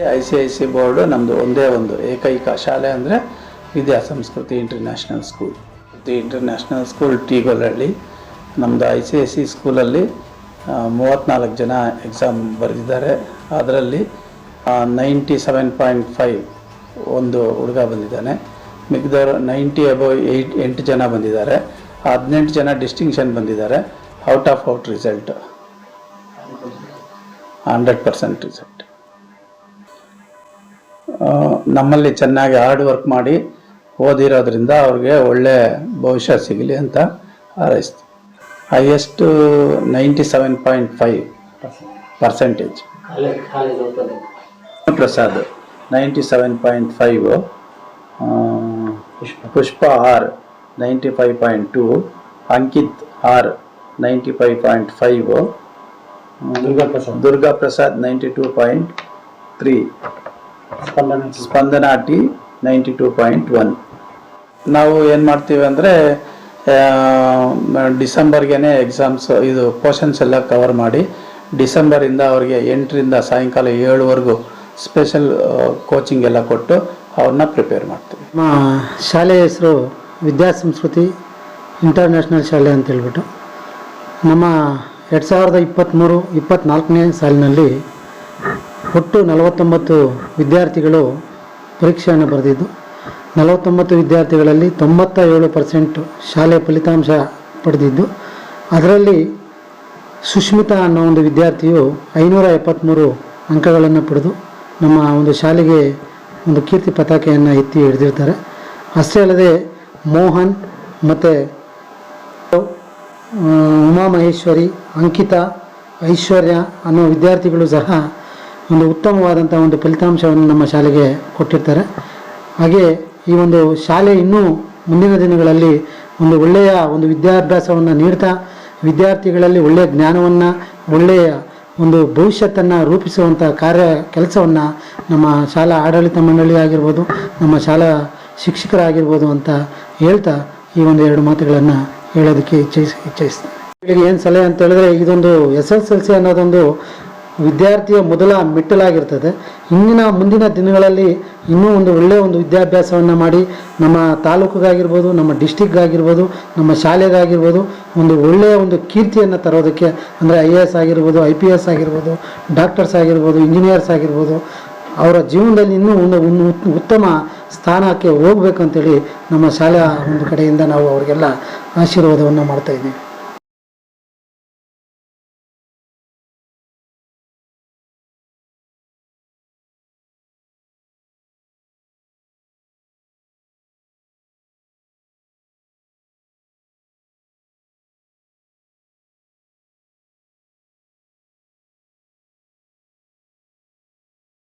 I C I C board ನಮ್ಮದು ಒಂದೇ ಒಂದು ಏಕೈಕ ಶಾಲೆ ಅಂದರೆ Vidya Sanskriti international school international school Teegollahalli ನಮ್ಮದು ಐ ಸಿ ಐ ಸಿ ಸ್ಕೂಲಲ್ಲಿ ಮೂವತ್ತ್ನಾಲ್ಕು ಜನ ಎಕ್ಸಾಮ್ ಬರೆದಿದ್ದಾರೆ. ಅದರಲ್ಲಿ ನೈಂಟಿ ಸೆವೆನ್ ಪಾಯಿಂಟ್ ಫೈವ್ ಒಂದು ಹುಡುಗ ಬಂದಿದ್ದಾನೆ. ಮಿಕ್ದವರು ನೈಂಟಿ ಅಬೋ ಏಯ್ಟ್ ಎಂಟು ಜನ ಬಂದಿದ್ದಾರೆ. ಹದಿನೆಂಟು ಜನ ಡಿಸ್ಟಿಂಕ್ಷನ್ ಬಂದಿದ್ದಾರೆ. Out of out result hundred percent result ನಮ್ಮಲ್ಲಿ ಚೆನ್ನಾಗಿ ಹಾರ್ಡ್ ವರ್ಕ್ ಮಾಡಿ ಓದಿರೋದ್ರಿಂದ ಅವ್ರಿಗೆ ಒಳ್ಳೆ ಭವಿಷ್ಯ ಸಿಗಲಿ ಅಂತ ಹಾರೈಸ್ತು highest ninety seven point five percentage Prasad ninety seven point five Pushpa R ninety five point two Ankit R ninety five point five Durga Prasad. Durga Prasad ninety two point three Spandana Spandana T ninety two point one. ನಾವು ಏನು ಮಾಡ್ತೀವಿ ಅಂದರೆ ಡಿಸೆಂಬರ್ಗೆ exams ಇದು portions ಎಲ್ಲ cover ಮಾಡಿ ಡಿಸೆಂಬರಿಂದ ಅವರಿಗೆ ಎಂಟರಿಂದ ಸಾಯಂಕಾಲ ಏಳುವರೆಗೂ ಸ್ಪೆಷಲ್ ಕೋಚಿಂಗ್ ಎಲ್ಲ ಕೊಟ್ಟು ಅವ್ರನ್ನ ಪ್ರಿಪೇರ್ ಮಾಡ್ತೀವಿ. ನಮ್ಮ ಶಾಲೆಯ ಹೆಸರು ವಿದ್ಯಾಸಂಸ್ಕೃತಿ ಇಂಟರ್ನ್ಯಾಷನಲ್ ಶಾಲೆ ಅಂತ ಹೇಳ್ಬಿಟ್ಟು ನಮ್ಮ ಎರಡು ಸಾವಿರದ ಇಪ್ಪತ್ತ್ಮೂರು ಇಪ್ಪತ್ತ್ನಾಲ್ಕನೇ ಸಾಲಿನಲ್ಲಿ ಒಟ್ಟು ನಲವತ್ತೊಂಬತ್ತು ವಿದ್ಯಾರ್ಥಿಗಳು ಪರೀಕ್ಷೆಯನ್ನು ಬರೆದಿದ್ದು, ನಲವತ್ತೊಂಬತ್ತು ವಿದ್ಯಾರ್ಥಿಗಳಲ್ಲಿ ತೊಂಬತ್ತ ಏಳು ಪರ್ಸೆಂಟ್ ಶಾಲೆಯ ಫಲಿತಾಂಶ ಪಡೆದಿದ್ದು, ಅದರಲ್ಲಿ ಸುಷ್ಮಿತಾ ಅನ್ನೋ ಒಂದು ವಿದ್ಯಾರ್ಥಿಯು ಐನೂರ ಎಪ್ಪತ್ತ್ಮೂರು ಅಂಕಗಳನ್ನು ಪಡೆದು ನಮ್ಮ ಒಂದು ಶಾಲೆಗೆ ಒಂದು ಕೀರ್ತಿ ಪತಾಕೆಯನ್ನು ಎತ್ತಿ ಹಿಡಿದಿರ್ತಾರೆ. ಅಷ್ಟೇ ಅಲ್ಲದೆ ಮೋಹನ್ ಮತ್ತು ಉಮಾ ಮಹೇಶ್ವರಿ ಅಂಕಿತಾ, ಐಶ್ವರ್ಯ ಅನ್ನೋ ವಿದ್ಯಾರ್ಥಿಗಳು ಸಹ ಒಂದು ಉತ್ತಮವಾದಂಥ ಒಂದು ಫಲಿತಾಂಶವನ್ನು ನಮ್ಮ ಶಾಲೆಗೆ ಕೊಟ್ಟಿರ್ತಾರೆ. ಹಾಗೆ ಈ ಒಂದು ಶಾಲೆ ಇನ್ನೂ ಮುಂದಿನ ದಿನಗಳಲ್ಲಿ ಒಂದು ಒಳ್ಳೆಯ ಒಂದು ವಿದ್ಯಾಭ್ಯಾಸವನ್ನು ನೀಡ್ತಾ, ವಿದ್ಯಾರ್ಥಿಗಳಲ್ಲಿ ಒಳ್ಳೆಯ ಜ್ಞಾನವನ್ನು, ಒಳ್ಳೆಯ ಒಂದು ಭವಿಷ್ಯತ್ತನ್ನು ರೂಪಿಸುವಂಥ ಕಾರ್ಯ ಕೆಲಸವನ್ನು ನಮ್ಮ ಶಾಲಾ ಆಡಳಿತ ಮಂಡಳಿ ಆಗಿರ್ಬೋದು, ನಮ್ಮ ಶಾಲಾ ಶಿಕ್ಷಕರಾಗಿರ್ಬೋದು ಅಂತ ಹೇಳ್ತಾ ಈ ಒಂದು ಎರಡು ಮಾತುಗಳನ್ನು ಹೇಳೋದಕ್ಕೆ ಇಚ್ಛಿಸ್, ಇಚ್ಛಿಸ್ತೀನಿ. ಏನು ಸಲಹೆ ಅಂತ ಹೇಳಿದ್ರೆ ಇದೊಂದು ಎಸ್ ಎಸ್ ಎಲ್ ಸಿ ಅನ್ನೋದೊಂದು ವಿದ್ಯಾರ್ಥಿಯ ಮೊದಲ ಮೆಟ್ಟಲಾಗಿರ್ತದೆ. ಇಂದಿನ ಮುಂದಿನ ದಿನಗಳಲ್ಲಿ ಇನ್ನೂ ಒಂದು ಒಳ್ಳೆಯ ಒಂದು ವಿದ್ಯಾಭ್ಯಾಸವನ್ನು ಮಾಡಿ ನಮ್ಮ ತಾಲೂಕಿಗಾಗಿರ್ಬೋದು, ನಮ್ಮ ಡಿಸ್ಟಿಕ್ಗಾಗಿರ್ಬೋದು ನಮ್ಮ ಶಾಲೆಗಾಗಿರ್ಬೋದು, ಒಂದು ಒಳ್ಳೆಯ ಒಂದು ಕೀರ್ತಿಯನ್ನು ತರೋದಕ್ಕೆ ಅಂದರೆ ಐ ಎ ಎಸ್ ಆಗಿರ್ಬೋದು, ಐ ಪಿ ಎಸ್ ಆಗಿರ್ಬೋದು, ಡಾಕ್ಟರ್ಸ್ ಆಗಿರ್ಬೋದು, ಇಂಜಿನಿಯರ್ಸ್ ಆಗಿರ್ಬೋದು, ಅವರ ಜೀವನದಲ್ಲಿ ಇನ್ನೂ ಒಂದು ಒಂದು ಉತ್- ಉತ್ತಮ ಸ್ಥಾನಕ್ಕೆ ಹೋಗ್ಬೇಕಂತೇಳಿ ನಮ್ಮ ಶಾಲೆಯ ಒಂದು ಕಡೆಯಿಂದ ನಾವು ಅವರಿಗೆಲ್ಲ ಆಶೀರ್ವಾದವನ್ನು ಮಾಡ್ತಾ ಇದ್ದೀವಿ.